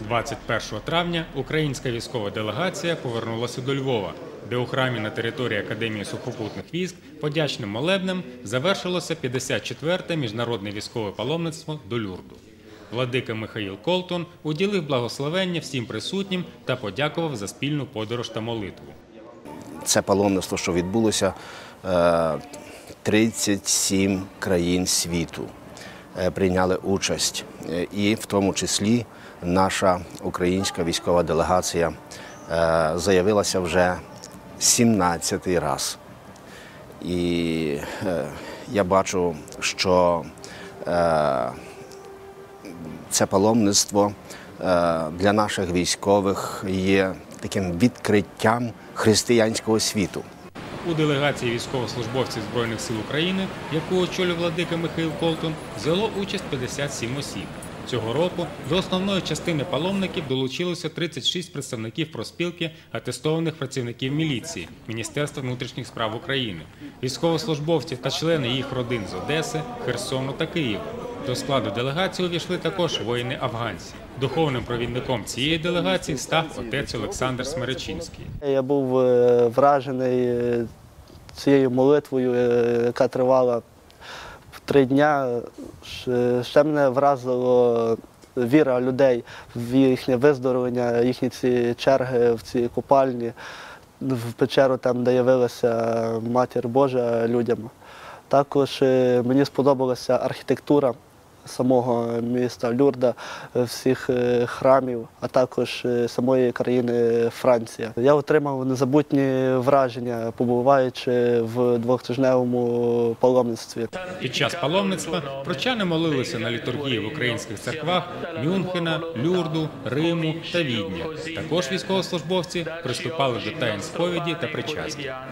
21 травня українська військова делегація повернулася до Львова, де у храмі на території Академії сухопутних військ подячним молебнем завершилося 54-те міжнародне військове паломництво до Люрду. Владика Михаїл Колтон уділив благословення всім присутнім та подякував за спільну подорож та молитву. Це паломництво, що відбулося е, 37 країн світу е, прийняли участь, Е, і в тому числі наша українська військова делегація е, заявилася вже 17-й раз. І е, я бачу, що е, це паломництво е, для наших військових є таким відкриттям християнського світу. У делегації військовослужбовців Збройних сил України, яку очолює владика Михайло Колтон, взяло участь 57 осіб. Цього року до основної частини паломників долучилося 36 представників проспілки атестованих працівників міліції Міністерства внутрішніх справ України, військовослужбовці та члени їх родин з Одеси, Херсону та Києва. До складу делегації увійшли також воїни-афганці. Духовним провідником цієї делегації став отець Олександр Смеречинський. Я був е, вражений е, цією молитвою, е, яка тривала три дня. Ще- мене вразило віра людей в їхнє виздоровлення, їхні ці черги в ці купальні, в печеру, там, де явилася Матір Божа людям. Також мені сподобалася архітектура самого міста Люрда, е, всіх е, храмів, а також е, самої країни Франція. Я отримав незабутні враження, побуваючи в двохтижневому паломництві. Під час паломництва прочани молилися на літургії в українських церквах Мюнхена, Люрду, Риму та Відня. Також військовослужбовці приступали до таїн сповіді та причастя.